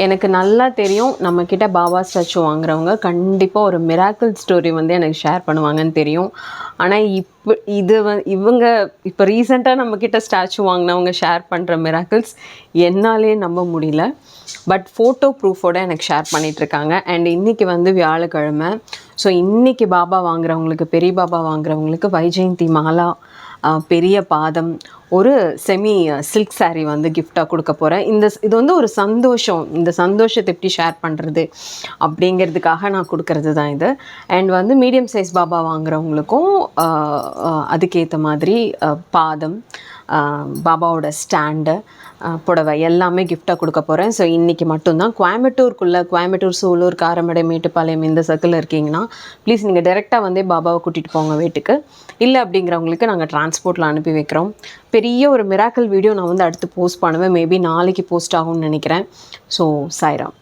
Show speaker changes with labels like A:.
A: எனக்கு நல்லா தெரியும் நம்மக்கிட்ட பாபா ஸ்டாச்சு வாங்குறவங்க கண்டிப்பாக ஒரு மிராக்கிள் ஸ்டோரி வந்து எனக்கு ஷேர் பண்ணுவாங்கன்னு தெரியும். ஆனால் இப்போ இது வ இவங்க இப்போ ரீசெண்டாக நம்மக்கிட்ட ஸ்டாச்சு வாங்கினவங்க ஷேர் பண்ணுற மிராக்கிள்ஸ் என்னாலே நம்ப முடியல. பட் ஃபோட்டோ ப்ரூஃபோட எனக்கு ஷேர் பண்ணிகிட்ருக்காங்க அண்ட் இன்றைக்கி வந்து வியாழக்கிழமை. ஸோ இன்றைக்கி பாபா வாங்குறவங்களுக்கு பெரிய பாபா வாங்குறவங்களுக்கு வைஜெயந்தி மாலா பெரிய பாதம் ஒரு செமி சில்க் saree வந்து கிஃப்டாக கொடுக்க போகிறேன் இந்த இது வந்து ஒரு சந்தோஷம். இந்த சந்தோஷத்தை எப்படி ஷேர் பண்ணுறது அப்படிங்கிறதுக்காக நான் கொடுக்கறது தான் இது. அண்ட் வந்து மீடியம் சைஸ் பாபா வாங்குறவங்களுக்கும் அதுக்கேற்ற மாதிரி பாதம் பாபாவோட ஸ்டாண்டு புடவை எல்லாமே கிஃப்டாக கொடுக்க போகிறேன் ஸோ இன்றைக்கி மட்டும்தான். கோயம்புத்தூருக்குள்ளே கோயம்புத்தூர் சூலூர் காரமடை மேட்டுப்பாளையம் இந்த சர்க்கிளில் இருக்கீங்கன்னா ப்ளீஸ் நீங்கள் டேரெக்டாக வந்து பாபாவை கூட்டிகிட்டு போங்க வீட்டுக்கு. இல்லை அப்படிங்கிறவங்களுக்கு நாங்கள் டிரான்ஸ்போர்ட்டில் அனுப்பி வைக்கிறோம். பெரிய ஒரு மிராக்கல் வீடியோ நான் வந்து அடுத்து போஸ்ட் பண்ணுவேன். மேபி நாளைக்கு போஸ்ட் ஆகும்னு நினைக்கிறேன். ஸோ சாய்ராம்